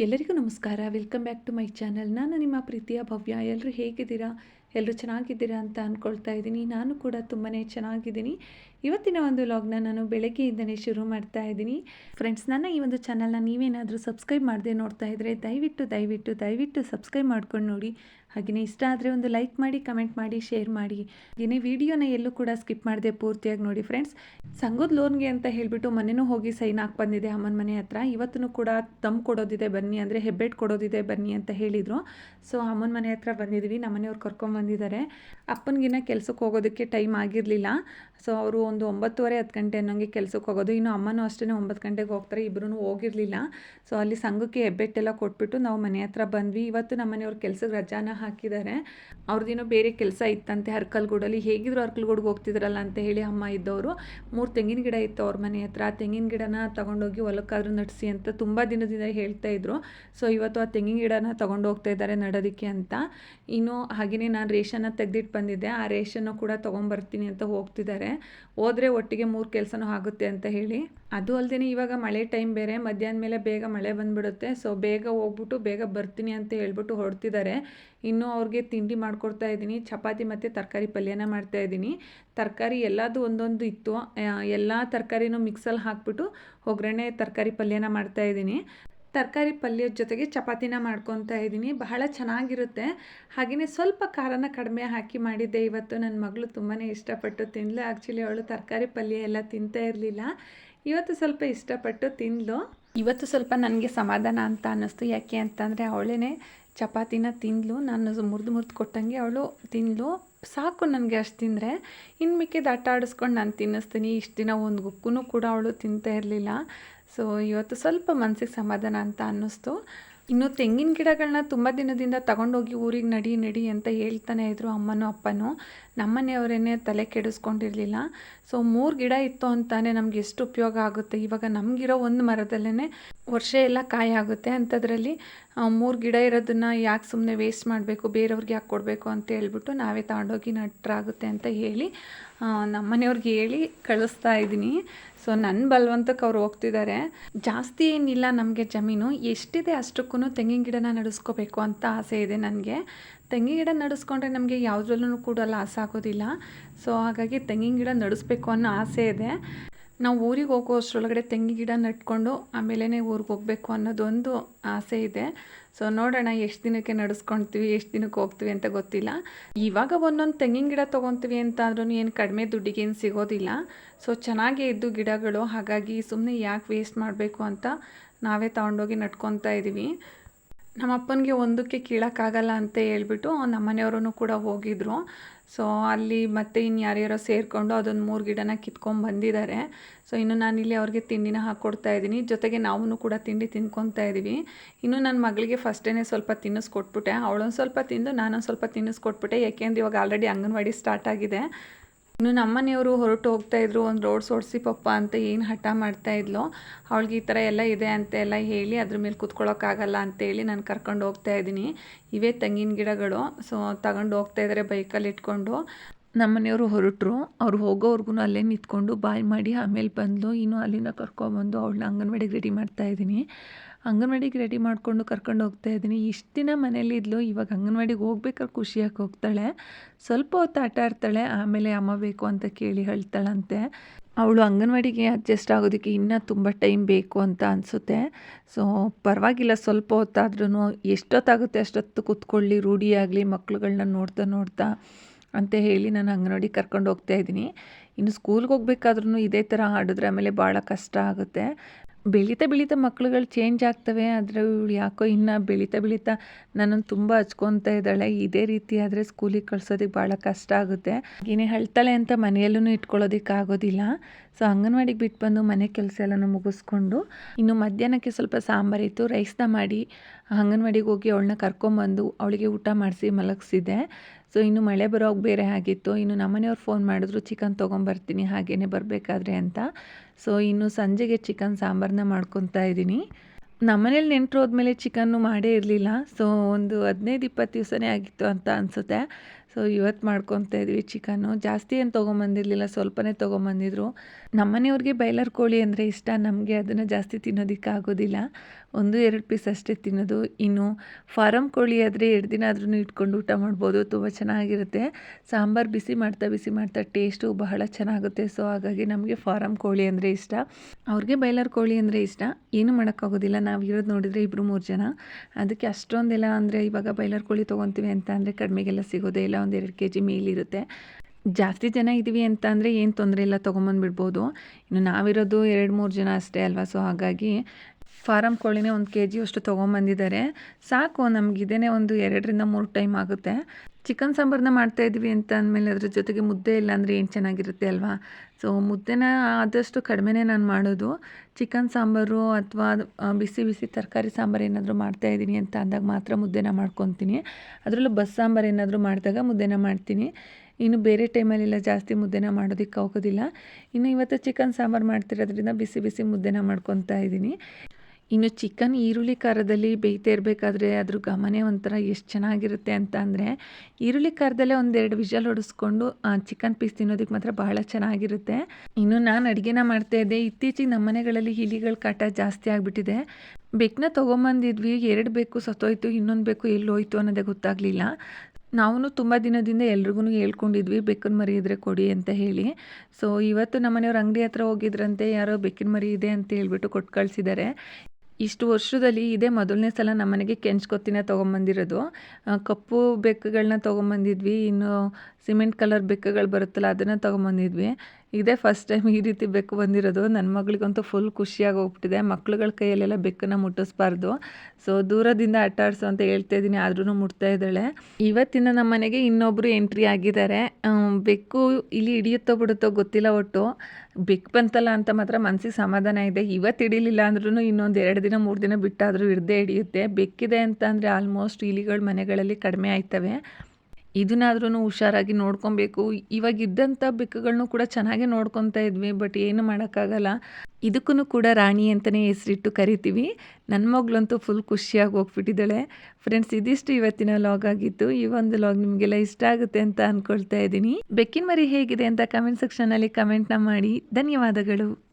ಎಲ್ಲರಿಗೂ ನಮಸ್ಕಾರ. Welcome back to my channel ನಾನು ನಿಮ್ಮ ಪ್ರೀತಿಯ ಭವ್ಯ. ಎಲ್ಲರೂ ಹೇಗಿದ್ದೀರಾ? ಎಲ್ಲರೂ ಚೆನ್ನಾಗಿದ್ದೀರಾ ಅಂತ ಅಂದ್ಕೊಳ್ತಾ ಇದ್ದೀನಿ. ನಾನು ಕೂಡ ತುಂಬಾ ಚೆನ್ನಾಗಿದ್ದೀನಿ. ಇವತ್ತಿನ ಒಂದು ಲಾಗ್ನ ನಾನು ಬೆಳಗ್ಗೆಯಿಂದನೇ ಶುರು ಮಾಡ್ತಾ ಇದ್ದೀನಿ. ಫ್ರೆಂಡ್ಸ್ ನನ್ನ ಈ ಒಂದು ಚಾನಲ್ನ ನೀವೇನಾದರೂ ಸಬ್ಸ್ಕ್ರೈಬ್ ಮಾಡದೆ ನೋಡ್ತಾ ಇದ್ದರೆ ದಯವಿಟ್ಟು ದಯವಿಟ್ಟು ದಯವಿಟ್ಟು ಸಬ್ಸ್ಕ್ರೈಬ್ ಮಾಡ್ಕೊಂಡು ನೋಡಿ. ಹಾಗೆಯೇ ಇಷ್ಟ ಆದರೆ ಒಂದು ಲೈಕ್ ಮಾಡಿ ಕಮೆಂಟ್ ಮಾಡಿ ಶೇರ್ ಮಾಡಿ. ಏನೇ ವಿಡಿಯೋನ ಎಲ್ಲೂ ಕೂಡ ಸ್ಕಿಪ್ ಮಾಡದೆ ಪೂರ್ತಿಯಾಗಿ ನೋಡಿ ಫ್ರೆಂಡ್ಸ್ ಸಂಘದ ಲೋನ್ಗೆ ಅಂತ ಹೇಳಿಬಿಟ್ಟು ಮನೆಯೂ ಹೋಗಿ ಸೈನ್ ಹಾಕಿ ಬಂದಿದೆ ಅಮ್ಮನ ಮನೆ ಹತ್ರ. ಇವತ್ತೂ ಕೂಡ ತಮ್ಮ ಕೊಡೋದಿದೆ ಬನ್ನಿ ಅಂದರೆ ಹೆಬ್ಬೆಟ್ ಕೊಡೋದಿದೆ ಬನ್ನಿ ಅಂತ ಹೇಳಿದರು. ಸೊ ಅಮ್ಮನ ಮನೆ ಹತ್ರ ಬಂದಿದ್ವಿ. ನಮ್ಮ ಮನೆಯವ್ರು ಕರ್ಕೊಂಬಂದಿದ್ದಾರೆ ಅಪ್ಪನಿಗಿನ್ನ ಕೆಲಸಕ್ಕೆ ಹೋಗೋದಕ್ಕೆ ಟೈಮ್ ಆಗಿರಲಿಲ್ಲ. ಸೊ ಅವರು ಒಂದು ಒಂಬತ್ತುವರೆ, ಹತ್ತು ಗಂಟೆ ಅನ್ನೋಂಗೆ ಕೆಲ್ಸಕ್ಕೆ ಹೋಗೋದು. ಇನ್ನು ಅಮ್ಮನೂ ಅಷ್ಟೇ ಒಂಬತ್ತು ಗಂಟೆಗೆ ಹೋಗ್ತಾರೆ ಇಬ್ಬರೂ ಹೋಗಿರಲಿಲ್ಲ. ಸೊ, ಅಲ್ಲಿ ಸಂಘಕ್ಕೆ ಹೆಬ್ಬೆಟ್ಟೆಲ್ಲ ಕೊಟ್ಬಿಟ್ಟು ನಾವು ಮನೆ ಹತ್ರ ಬಂದ್ವಿ. ಇವತ್ತು ನಮ್ಮ ಮನೆಯವ್ರ ಕೆಲ್ಸಕ್ಕೆ ರಜಾನ ಹಾಕಿದ್ದಾರೆ. ಅವ್ರದ್ದೇನೋ ಬೇರೆ ಕೆಲಸ ಇತ್ತಂತೆ, ಹರ್ಕಲ್ಗೂಡಲ್ಲಿ. ಹೇಗಿದ್ರು ಹರ್ಕಲ್ಗೂಡ್ಗೆ ಹೋಗ್ತಿದ್ರಲ್ಲ ಅಂತ ಹೇಳಿ ಅಮ್ಮ ಇದ್ದವರು. ಮೂರು ತೆಂಗಿನ ಗಿಡ ಇತ್ತು ಅವ್ರ ಮನೆ ಹತ್ರ. ಆ ತೆಂಗಿನ ಗಿಡನ ತಗೊಂಡೋಗಿ ಹೊಲಕ್ಕಾದ್ರೂ ನಡೆಸಿ ಅಂತ ತುಂಬ ದಿನದಿಂದ ಹೇಳ್ತಾ ಇದ್ರು. ಸೊ, ಇವತ್ತು ಆ ತೆಂಗಿನ ಗಿಡನ ತಗೊಂಡು ಹೋಗ್ತಾ ಇದ್ದಾರೆ ನಡೋದಕ್ಕೆ ಅಂತ. ಇನ್ನು ಹಾಗೆಯೇ ನಾನು ರೇಷನ್ನ ತೆಗೆದಿಟ್ಟು ಬಂದಿದ್ದೆ. ಆ ರೇಷನ್ನು ಕೂಡ ತೊಗೊಂಬರ್ತೀನಿ ಅಂತ ಹೋಗ್ತಿದ್ದಾರೆ. ಹೋದರೆ ಒಟ್ಟಿಗೆ ಮೂರು ಕೆಲಸನೂ ಆಗುತ್ತೆ ಅಂತ ಹೇಳಿ. ಅದು ಅಲ್ಲದೆ ಇವಾಗ ಮಳೆ ಟೈಮ್ ಬೇರೆ, ಮಧ್ಯಾಹ್ನ ಮೇಲೆ ಬೇಗ ಮಳೆ ಬಂದುಬಿಡುತ್ತೆ. ಸೊ ಬೇಗ ಹೋಗ್ಬಿಟ್ಟು ಬೇಗ ಬರ್ತೀನಿ ಅಂತ ಹೇಳ್ಬಿಟ್ಟು ಹೊರಡ್ತಿದ್ದಾರೆ. ಇನ್ನೂ ಅವ್ರಿಗೆ ತಿಂಡಿ ಮಾಡಿಕೊಡ್ತಾ ಇದ್ದೀನಿ. ಚಪಾತಿ ಮತ್ತು ತರಕಾರಿ ಪಲ್ಯನ ಮಾಡ್ತಾ ಇದ್ದೀನಿ. ತರಕಾರಿ ಎಲ್ಲದು ಒಂದೊಂದು ಇತ್ತು. ಎಲ್ಲ ತರಕಾರಿನೂ ಮಿಕ್ಸಲ್ಲಿ ಹಾಕ್ಬಿಟ್ಟು ಒಗ್ಗರಣೆ ತರಕಾರಿ ಪಲ್ಯನ ಮಾಡ್ತಾ ಇದ್ದೀನಿ. ತರಕಾರಿ ಪಲ್ಯದ ಜೊತೆಗೆ ಚಪಾತಿನ ಮಾಡ್ಕೊತಾ ಇದ್ದೀನಿ. ಬಹಳ ಚೆನ್ನಾಗಿರುತ್ತೆ. ಹಾಗೆಯೇ ಸ್ವಲ್ಪ ಖಾರನ ಕಡಿಮೆ ಹಾಕಿ ಮಾಡಿದ್ದೆ. ಇವತ್ತು ನನ್ನ ಮಗಳು ತುಂಬಾ ಇಷ್ಟಪಟ್ಟು ತಿನ್ಲು ಆ್ಯಕ್ಚುಲಿ ಅವಳು ತರಕಾರಿ ಪಲ್ಯ ಎಲ್ಲ ತಿಂತಾ ಇರಲಿಲ್ಲ. ಇವತ್ತು ಸ್ವಲ್ಪ ಇಷ್ಟಪಟ್ಟು ತಿನ್ಲು ಇವತ್ತು ಸ್ವಲ್ಪ ನನಗೆ ಸಮಾಧಾನ ಅಂತ ಅನ್ನಿಸ್ತು. ಯಾಕೆ ಅಂತಂದರೆ ಅವಳೇ ಚಪಾತಿನ ತಿಂದ್ಲು. ನಾನು ಮುರಿದು ಮುರಿದು ಕೊಟ್ಟಂಗೆ ಅವಳು ತಿಂದ್ಲು. ಸಾಕು ನನಗೆ ಅಷ್ಟು ತಿಂದರೆ. ಇನ್ನು ಮಿಕ್ಕಿದ ಆಟ ಆಡಿಸ್ಕೊಂಡು ನಾನು ತಿನ್ನಿಸ್ತೀನಿ. ಇಷ್ಟು ದಿನ ಒಂದು ಗುಕ್ಕೂ ಕೂಡ ಅವಳು ತಿಂತಾ ಇರಲಿಲ್ಲ. ಸೊ ಇವತ್ತು ಸ್ವಲ್ಪ ಮನಸ್ಸಿಗೆ ಸಮಾಧಾನ ಅಂತ ಅನ್ನಿಸ್ತು. ಇನ್ನು ತೆಂಗಿನ ಗಿಡಗಳನ್ನ ತುಂಬ ದಿನದಿಂದ ತಗೊಂಡೋಗಿ ಊರಿಗೆ ನಡಿ ನಡಿ ಅಂತ ಹೇಳ್ತಾನೆ ಇದ್ರು ಅಮ್ಮನೂ ಅಪ್ಪನೂ. ನಮ್ಮನೆಯವರೇನೆ ತಲೆ ಕೆಡಿಸ್ಕೊಂಡಿರಲಿಲ್ಲ. ಸೊ ಮೂರು ಗಿಡ ಇತ್ತು ಅಂತಾನೆ ನಮ್ಗೆ ಎಷ್ಟು ಉಪಯೋಗ ಆಗುತ್ತೆ? ಇವಾಗ ನಮಗಿರೋ ಒಂದು ಮರದಲ್ಲೇ ವರ್ಷ ಎಲ್ಲ ಕಾಯಿ ಆಗುತ್ತೆ ಅಂಥದ್ರಲ್ಲಿ. ಮೂರು ಗಿಡ ಇರೋದನ್ನು ಯಾಕೆ ಸುಮ್ಮನೆ ವೇಸ್ಟ್ ಮಾಡಬೇಕು? ಬೇರೆಯವ್ರಿಗೆ ಯಾಕೆ ಕೊಡಬೇಕು ಅಂತ ಹೇಳ್ಬಿಟ್ಟು ನಾವೇ ತಗೊಂಡೋಗಿ ನಟ್ರಾಗುತ್ತೆ ಅಂತ ಹೇಳಿ ನಮ್ಮನೆಯವ್ರಿಗೆ ಹೇಳಿ ಕಳಿಸ್ತಾ ಇದ್ದೀನಿ. ಸೊ ನನ್ನ ಬಲವಂತಕ್ಕೆ ಅವ್ರು ಹೋಗ್ತಿದ್ದಾರೆ ಜಾಸ್ತಿ ಏನಿಲ್ಲ ನಮಗೆ ಜಮೀನು. ಎಷ್ಟಿದೆ ಅಷ್ಟಕ್ಕೂ ತೆಂಗಿನ ಗಿಡನ ನಡೆಸ್ಕೋಬೇಕು ಅಂತ ಆಸೆ ಇದೆ ನನಗೆ. ತೆಂಗಿನ ಗಿಡ ನಡೆಸ್ಕೊಂಡ್ರೆ ನಮಗೆ ಯಾವುದ್ರಲ್ಲೂ ಕೂಡ ಲಾಸ್ ಆಗೋದಿಲ್ಲ. ಸೊ ಹಾಗಾಗಿ ತೆಂಗಿನ ಗಿಡ ನಡೆಸ್ಬೇಕು ಅನ್ನೋ ಆಸೆ ಇದೆ. ನಾವು ಊರಿಗೆ ಹೋಗೋ ಅಷ್ಟರೊಳಗಡೆ ತೆಂಗಿ ಗಿಡ ನೆಟ್ಕೊಂಡು ಆಮೇಲೆ ಊರಿಗೆ ಹೋಗಬೇಕು ಅನ್ನೋದೊಂದು ಆಸೆ ಇದೆ. ಸೊ ನೋಡೋಣ ಎಷ್ಟು ದಿನಕ್ಕೆ ನಡೆಸ್ಕೊಳ್ತೀವಿ ಎಷ್ಟು ದಿನಕ್ಕೆ ಹೋಗ್ತೀವಿ ಅಂತ ಗೊತ್ತಿಲ್ಲ. ಇವಾಗ ಒಂದೊಂದು ತೆಂಗಿನ ಗಿಡ ತೊಗೊತೀವಿ ಅಂತ ಅಂದ್ರೂ ಏನು ಕಡಿಮೆ ದುಡ್ಡಿಗೆ ಏನು ಸಿಗೋದಿಲ್ಲ. ಸೊ ಚೆನ್ನಾಗೇ ಇದ್ದು ಗಿಡಗಳು, ಹಾಗಾಗಿ ಸುಮ್ಮನೆ ಯಾಕೆ ವೇಸ್ಟ್ ಮಾಡಬೇಕು ಅಂತ ನಾವೇ ತೊಗೊಂಡೋಗಿ ನಟ್ಕೊತಾ ಇದ್ದೀವಿ ನಮ್ಮ ಅಪ್ಪನಿಗೆ ಒಂದಕ್ಕೆ ಕೀಳೋಕ್ಕಾಗಲ್ಲ ಅಂತ ಹೇಳ್ಬಿಟ್ಟು ನಮ್ಮ ಮನೆಯವ್ರೂ ಕೂಡ ಹೋಗಿದ್ರು. ಸೊ ಅಲ್ಲಿ ಮತ್ತೆ ಇನ್ನು ಯಾರ್ಯಾರೋ ಸೇರಿಕೊಂಡು ಅದೊಂದು ಮೂರು ಗಿಡನ ಕಿತ್ಕೊಂಡು ಬಂದಿದ್ದಾರೆ ಸೊ ಇನ್ನು ನಾನು ಇಲ್ಲಿ ಅವ್ರಿಗೆ ತಿಂಡಿನ ಹಾಕ್ಕೊಡ್ತಾ ಇದ್ದೀನಿ ಜೊತೆಗೆ ನಾವೂ ಕೂಡ ತಿಂಡಿ ತಿನ್ಕೊತಾ ಇದ್ದೀವಿ ಇನ್ನು ನನ್ನ ಮಗಳಿಗೆ ಫಸ್ಟೇ ಸ್ವಲ್ಪ ತಿನ್ನಿಸ್ಕೊಟ್ಬಿಟ್ಟೆ. ಅವಳೊಂದು ಸ್ವಲ್ಪ ತಿಂದು ನಾನೊಂದು ಸ್ವಲ್ಪ ತಿನ್ನಿಸ್ಕೊಟ್ಬಿಟ್ಟೆ. ಯಾಕೆಂದ್ರೆ ಇವಾಗ ಆಲ್ರೆಡಿ ಅಂಗನವಾಡಿ ಸ್ಟಾರ್ಟ್ ಆಗಿದೆ. ಇನ್ನು ನಮ್ಮನೆಯವರು ಹೊರಟು ಹೋಗ್ತಾ ಇದ್ರು, ಒಂದು ರೋಡ್ ಸೋಡಿಸಿ ಪಪ್ಪ ಅಂತ ಏನು ಹಠ ಮಾಡ್ತಾ ಇದ್ಲು, ಅವಳಿಗೆ ಈ ಥರ ಎಲ್ಲ ಇದೆ ಅಂತ ಎಲ್ಲ ಹೇಳಿ ಅದ್ರ ಮೇಲೆ ಕೂತ್ಕೊಳ್ಳೋಕ್ಕಾಗಲ್ಲ ಅಂತೇಳಿ ನಾನು ಕರ್ಕೊಂಡು ಹೋಗ್ತಾ ಇದ್ದೀನಿ. ಇವೇ ತೆಂಗಿನ ಗಿಡಗಳು. ಸೊ ತಗೊಂಡು ಹೋಗ್ತಾ ಇದ್ದಾರೆ ಬೈಕಲ್ಲಿ ಇಟ್ಕೊಂಡು. ನಮ್ಮನೆಯವರು ಹೊರಟರು. ಅವ್ರು ಹೋಗೋವರೆಗೂ ಅಲ್ಲೇ ನಿಂತ್ಕೊಂಡು ಬಾಯ್ ಮಾಡಿ ಆಮೇಲೆ ಬಂದು ಇನ್ನು ಅಲ್ಲಿಂದ ಕರ್ಕೊಬಂದು ಅವಳನ್ನ ಅಂಗನವಾಡಿಗೆ ರೆಡಿ ಮಾಡ್ತಾ ಇದ್ದೀನಿ. ಅಂಗನವಾಡಿಗೆ ರೆಡಿ ಮಾಡಿಕೊಂಡು ಕರ್ಕೊಂಡು ಹೋಗ್ತಾ ಇದ್ದೀನಿ. ಇಷ್ಟು ದಿನ ಮನೇಲಿದ್ಲು ಇವಾಗ ಅಂಗನವಾಡಿಗೆ ಹೋಗ್ಬೇಕಾದ್ರೆ ಖುಷಿಯಾಗಿ ಹೋಗ್ತಾಳೆ. ಸ್ವಲ್ಪ ಹೊತ್ತು ಆಟ ಆಡ್ತಾಳೆ, ಆಮೇಲೆ ಅಮ್ಮ ಬೇಕು ಅಂತ ಕೇಳಿ ಹೇಳ್ತಾಳಂತೆ. ಅವಳು ಅಂಗನವಾಡಿಗೆ ಅಡ್ಜಸ್ಟ್ ಆಗೋದಕ್ಕೆ ಇನ್ನೂ ತುಂಬ ಟೈಮ್ ಬೇಕು ಅಂತ ಅನಿಸುತ್ತೆ. ಸೊ ಪರವಾಗಿಲ್ಲ, ಸ್ವಲ್ಪ ಹೊತ್ತಾದ್ರೂ ಎಷ್ಟೊತ್ತಾಗುತ್ತೆ ಅಷ್ಟೊತ್ತು ಕೂತ್ಕೊಳ್ಳಿ ರೂಢಿಯಾಗಲಿ ಮಕ್ಳುಗಳನ್ನ ನೋಡ್ತಾ ನೋಡ್ತಾ ಅಂತ ಹೇಳಿ ನಾನು ಅಂಗನವಾಡಿ ಕರ್ಕೊಂಡು ಹೋಗ್ತಾ ಇದ್ದೀನಿ. ಇನ್ನು ಸ್ಕೂಲ್ಗೆ ಹೋಗ್ಬೇಕಾದ್ರೂ ಇದೇ ಥರ ಆಡಿದ್ರೆ ಆಮೇಲೆ ಭಾಳ ಕಷ್ಟ ಆಗುತ್ತೆ. ಬೆಳೀತಾ ಬೆಳೀತಾ ಮಕ್ಳುಗಳು ಚೇಂಜ್ ಆಗ್ತವೆ, ಆದರೆ ಇವಳು ಯಾಕೋ ಇನ್ನು ಬೆಳೀತಾ ಬೆಳೀತಾ ನನ್ನನ್ನು ತುಂಬ ಹಚ್ಕೊತಾ ಇದ್ದಾಳೆ. ಇದೇ ರೀತಿ ಆದರೆ ಸ್ಕೂಲಿಗೆ ಕಳ್ಸೋದಕ್ಕೆ ಭಾಳ ಕಷ್ಟ ಆಗುತ್ತೆ. ಏನೇ ಹೇಳ್ತಾಳೆ ಅಂತ ಮನೆಯಲ್ಲೂ ಇಟ್ಕೊಳ್ಳೋದಕ್ಕೆ ಆಗೋದಿಲ್ಲ. ಸೊ ಅಂಗನವಾಡಿಗೆ ಬಿಟ್ಟು ಬಂದು ಮನೆ ಕೆಲಸ ಎಲ್ಲನೂ ಮುಗಿಸ್ಕೊಂಡು, ಇನ್ನು ಮಧ್ಯಾಹ್ನಕ್ಕೆ ಸ್ವಲ್ಪ ಸಾಂಬಾರಿತ್ತು ರೈಸ್ನ ಮಾಡಿ ಅಂಗನವಾಡಿಗೆ ಹೋಗಿ ಅವಳನ್ನ ಕರ್ಕೊಂಬಂದು ಅವಳಿಗೆ ಊಟ ಮಾಡಿಸಿ ಮಲಗಿಸಿದೆ ಸೊ ಇನ್ನು ಮಳೆ ಬರೋಕೆ ಬೇರೆ ಆಗಿತ್ತು. ಇನ್ನು ನಮ್ಮನೆಯವ್ರು ಫೋನ್ ಮಾಡಿದ್ರು, ಚಿಕನ್ ತೊಗೊಂಬರ್ತೀನಿ ಹಾಗೇ ಬರಬೇಕಾದ್ರೆ ಅಂತ. ಸೊ ಇನ್ನು ಸಂಜೆಗೆ ಚಿಕನ್ ಸಾಂಬಾರನ್ನ ಮಾಡ್ಕೊತಾ ಇದ್ದೀನಿ. ನಮ್ಮನೇಲಿ ನೆಂಟರು ಹೋದ್ಮೇಲೆ ಚಿಕನ್ನು ಮಾಡೇ ಇರಲಿಲ್ಲ. ಸೊ ಒಂದು ಹದಿನೈದು ಇಪ್ಪತ್ತು ದಿವಸನೇ ಆಗಿತ್ತು ಅಂತ ಅನಿಸುತ್ತೆ. ಸೊ ಇವತ್ತು ಮಾಡ್ಕೊತಾ ಇದ್ವಿ ಚಿಕನ್ನು. ಜಾಸ್ತಿ ಏನು ತೊಗೊಂಬಂದಿರಲಿಲ್ಲ, ಸ್ವಲ್ಪನೇ ತೊಗೊಂಬಂದಿದ್ರು. ನಮ್ಮನೆಯವ್ರಿಗೆ ಬೈಲರ್ ಕೋಳಿ ಅಂದರೆ ಇಷ್ಟ. ನಮಗೆ ಅದನ್ನು ಜಾಸ್ತಿ ತಿನ್ನೋದಕ್ಕೆ ಆಗೋದಿಲ್ಲ. ಒಂದು ಎರಡು ಪೀಸ್ ಅಷ್ಟೇ ತಿನ್ನೋದು. ಇನ್ನು ಫಾರಮ್ ಕೋಳಿ ಆದರೆ ಎರಡು ದಿನ ಆದ್ರೂ ಇಟ್ಕೊಂಡು ಊಟ ಮಾಡ್ಬೋದು. ತುಂಬ ಚೆನ್ನಾಗಿರುತ್ತೆ. ಸಾಂಬಾರು ಬಿಸಿ ಮಾಡ್ತಾ ಬಿಸಿ ಮಾಡ್ತಾ ಟೇಸ್ಟು ಬಹಳ ಚೆನ್ನಾಗುತ್ತೆ. ಸೊ ಹಾಗಾಗಿ ನಮಗೆ ಫಾರಮ್ ಕೋಳಿ ಅಂದರೆ ಇಷ್ಟ. ಅವ್ರಿಗೆ ಬೈಲರ್ ಕೋಳಿ ಅಂದರೆ ಇಷ್ಟ. ಏನು ಮಾಡೋಕ್ಕಾಗೋದಿಲ್ಲ. ನಾವು ಇರೋದು ನೋಡಿದರೆ ಇಬ್ಬರು ಮೂರು ಜನ. ಅದಕ್ಕೆ ಅಷ್ಟೊಂದೆಲ್ಲ ಅಂದರೆ ಇವಾಗ ಬೈಲರ್ ಕೋಳಿ ತೊಗೊತೀವಿ ಅಂತ ಅಂದರೆ ಕಡಿಮೆಗೆಲ್ಲ ಸಿಗೋದೇ ಇಲ್ಲ. ಒಂದು ಎರಡು ಕೆ ಜಿ ಮೇಲಿರುತ್ತೆ. ಜಾಸ್ತಿ ಜನ ಇದ್ದೀವಿ ಅಂತ ಅಂದರೆ ಏನು ತೊಂದರೆ ಇಲ್ಲ, ತೊಗೊಂಬಂದುಬಿಡ್ಬೋದು. ಇನ್ನು ನಾವಿರೋದು ಎರಡು ಮೂರು ಜನ ಅಷ್ಟೇ ಅಲ್ವಾ? ಸೊ ಹಾಗಾಗಿ ಫಾರಮ್ ಕೋಳಿನೇ ಒಂದು ಕೆ ಜಿಯಷ್ಟು ತೊಗೊಂಬಂದಿದ್ದಾರೆ. ಸಾಕು ನಮ್ಗೆ ಇದೇನೆ ಒಂದು ಎರಡರಿಂದ ಮೂರು ಟೈಮ್ ಆಗುತ್ತೆ. ಚಿಕನ್ ಸಾಂಬಾರನ್ನ ಮಾಡ್ತಾಯಿದ್ವಿ ಅಂತ ಅಂದಮೇಲೆ ಅದ್ರ ಜೊತೆಗೆ ಮುದ್ದೆ ಇಲ್ಲ ಅಂದರೆ ಏನು ಚೆನ್ನಾಗಿರುತ್ತೆ ಅಲ್ವಾ? ಸೊ ಮುದ್ದೆನ ಆದಷ್ಟು ಕಡಿಮೆನೇ ನಾನು ಮಾಡೋದು. ಚಿಕನ್ ಸಾಂಬಾರು ಅಥವಾ ಬಿಸಿ ಬಿಸಿ ತರಕಾರಿ ಸಾಂಬಾರು ಏನಾದರೂ ಮಾಡ್ತಾಯಿದ್ದೀನಿ ಅಂತ ಅಂದಾಗ ಮಾತ್ರ ಮುದ್ದೆನ ಮಾಡ್ಕೊತೀನಿ. ಅದರಲ್ಲೂ ಬಸ್ ಸಾಂಬಾರು ಏನಾದರೂ ಮಾಡಿದಾಗ ಮುದ್ದೆನ ಮಾಡ್ತೀನಿ. ಇನ್ನು ಬೇರೆ ಟೈಮಲ್ಲೆಲ್ಲ ಜಾಸ್ತಿ ಮುದ್ದೆನ ಮಾಡೋದಕ್ಕೆ ಹೋಗೋದಿಲ್ಲ ಇನ್ನು ಇವತ್ತು ಚಿಕನ್ ಸಾಂಬಾರು ಮಾಡ್ತಿರೋದ್ರಿಂದ ಬಿಸಿ ಬಿಸಿ ಮುದ್ದೆನ ಮಾಡ್ಕೊತಾ ಇದ್ದೀನಿ. ಇನ್ನು ಚಿಕನ್ ಈರುಳ್ಳಿ ಖಾರದಲ್ಲಿ ಬೇಯ್ತಾ ಇರಬೇಕಾದ್ರೆ ಅದ್ರ ಘಮನೇ ಒಂಥರ ಎಷ್ಟು ಚೆನ್ನಾಗಿರುತ್ತೆ ಅಂತ ಅಂದರೆ ಈರುಳ್ಳಿ ಖಾರದಲ್ಲೇ ಒಂದೆರಡು ವಿಷಲ್ ಹೊಡೆಸ್ಕೊಂಡು ಚಿಕನ್ ಪೀಸ್ ತಿನ್ನೋದಕ್ಕೆ ಮಾತ್ರ ಬಹಳ ಚೆನ್ನಾಗಿರುತ್ತೆ. ಇನ್ನು ನಾನು ಅಡುಗೆನ ಮಾಡ್ತಾ ಇದ್ದೆ. ಇತ್ತೀಚೆಗೆ ನಮ್ಮ ಮನೆಗಳಲ್ಲಿ ಇಲಿಗಳ ಕಾಟ ಜಾಸ್ತಿ ಆಗಿಬಿಟ್ಟಿದೆ. ಬೆಕ್ಕನ್ನ ತೊಗೊಂಬಂದಿದ್ವಿ. ಎರಡು ಬೇಕು ಸತ್ತೋಯ್ತು, ಇನ್ನೊಂದು ಬೇಕು ಎಲ್ಲೋಯ್ತು ಅನ್ನೋದೇ ಗೊತ್ತಾಗಲಿಲ್ಲ. ನಾವು ತುಂಬ ದಿನದಿಂದ ಎಲ್ರಿಗೂ ಹೇಳ್ಕೊಂಡಿದ್ವಿ, ಬೆಕ್ಕನ ಮರಿ ಇದ್ದರೆ ಕೊಡಿ ಅಂತ ಹೇಳಿ. ಸೊ ಇವತ್ತು ನಮ್ಮ ಮನೆಯವ್ರ ಅಂಗಡಿ ಹತ್ರ ಹೋಗಿದ್ರಂತೆ, ಯಾರೋ ಬೆಕ್ಕಿನ ಮರಿ ಇದೆ ಅಂತ ಹೇಳ್ಬಿಟ್ಟು ಕೊಟ್ಟು ಕಳಿಸಿದ್ದಾರೆ. ಇಷ್ಟು ವರ್ಷದಲ್ಲಿ ಇದೇ ಮೊದಲನೇ ಸಲ ನಮ್ಮನೆಗೆ ಕೆಂಚ್ಕೊತ್ತಿನ ತೊಗೊಂಬಂದಿರೋದು. ಕಪ್ಪು ಬೆಕ್ಕುಗಳನ್ನ ತೊಗೊಂಬಂದಿದ್ವಿ, ಇನ್ನು ಸಿಮೆಂಟ್ ಕಲರ್ ಬೆಕ್ಕುಗಳು ಬರುತ್ತಲ್ಲ, ಅದನ್ನು ತೊಗೊಂಬಂದಿದ್ವಿ. ಇದೇ ಫಸ್ಟ್ ಟೈಮ್ ಈ ರೀತಿ ಬೆಕ್ಕು ಬಂದಿರೋದು. ನನ್ನ ಮಗಳಿಗಂತೂ ಫುಲ್ ಖುಷಿಯಾಗಿ ಹೋಗ್ಬಿಟ್ಟಿದೆ. ಮಕ್ಳುಗಳ ಕೈಯಲ್ಲೆಲ್ಲ ಬೆಕ್ಕನ್ನು ಮುಟ್ಟಿಸ್ಬಾರ್ದು. ಸೊ ದೂರದಿಂದ ಆಟ ಆಡಿಸು ಅಂತ ಹೇಳ್ತಾ ಇದ್ದೀನಿ. ಆದ್ರೂ ಮುಟ್ತಾ ಇದ್ದಾಳೆ. ಇವತ್ತಿನ ನಮ್ಮ ಮನೆಗೆ ಇನ್ನೊಬ್ಬರು ಎಂಟ್ರಿ ಆಗಿದ್ದಾರೆ. ಬೆಕ್ಕು ಇಲ್ಲಿ ಹಿಡಿಯುತ್ತೋ ಬಿಡುತ್ತೋ ಗೊತ್ತಿಲ್ಲ ಒಟ್ಟು. ಬೆಕ್ಕು ಬಂತಲ್ಲ ಅಂತ ಮಾತ್ರ ಮನಸ್ಸಿಗೆ ಸಮಾಧಾನ ಇದೆ. ಇವತ್ತು ಹಿಡಿಲಿಲ್ಲ ಅಂದ್ರೂ ಇನ್ನೊಂದು ಎರಡು ದಿನ, ಮೂರು ದಿನ ಬಿಟ್ಟಾದರೂ ಹಿಡ್ದೇ ಹಿಡಿಯುತ್ತೆ. ಬೆಕ್ಕಿದೆ ಅಂತ ಅಂದರೆ ಆಲ್ಮೋಸ್ಟ್ ಇಲಿಗಳು ಮನೆಗಳಲ್ಲಿ ಕಡಿಮೆ ಆಯ್ತವೆ. ಇದನ್ನಾದ್ರೂ ಹುಷಾರಾಗಿ ನೋಡ್ಕೊಬೇಕು. ಇವಾಗ ಇದ್ದಂಥ ಬೆಕ್ಕುಗಳನ್ನೂ ಕೂಡ ಚೆನ್ನಾಗೇ ನೋಡ್ಕೊತಾ ಇದ್ವಿ, ಬಟ್ ಏನು ಮಾಡೋಕ್ಕಾಗಲ್ಲ. ಇದಕ್ಕೂ ಕೂಡ ರಾಣಿ ಅಂತಲೇ ಹೆಸರಿಟ್ಟು ಕರಿತೀವಿ. ನನ್ನ ಮಗಳಂತೂ ಫುಲ್ ಖುಷಿಯಾಗಿ ಹೋಗ್ಬಿಟ್ಟಿದ್ದಾಳೆ. ಫ್ರೆಂಡ್ಸ್ ಇದಿಷ್ಟು ಇವತ್ತಿನ ಲಾಗ್ ಆಗಿತ್ತು. ಈ ಒಂದು ಲಾಗ್ ನಿಮಗೆಲ್ಲ ಇಷ್ಟ ಆಗುತ್ತೆ ಅಂತ ಅಂದ್ಕೊಳ್ತಾ ಇದ್ದೀನಿ. ಬೆಕ್ಕಿನ ಮರಿ ಹೇಗಿದೆ ಅಂತ ಕಮೆಂಟ್ ಸೆಕ್ಷನಲ್ಲಿ ಕಮೆಂಟ್ನ ಮಾಡಿ. ಧನ್ಯವಾದಗಳು.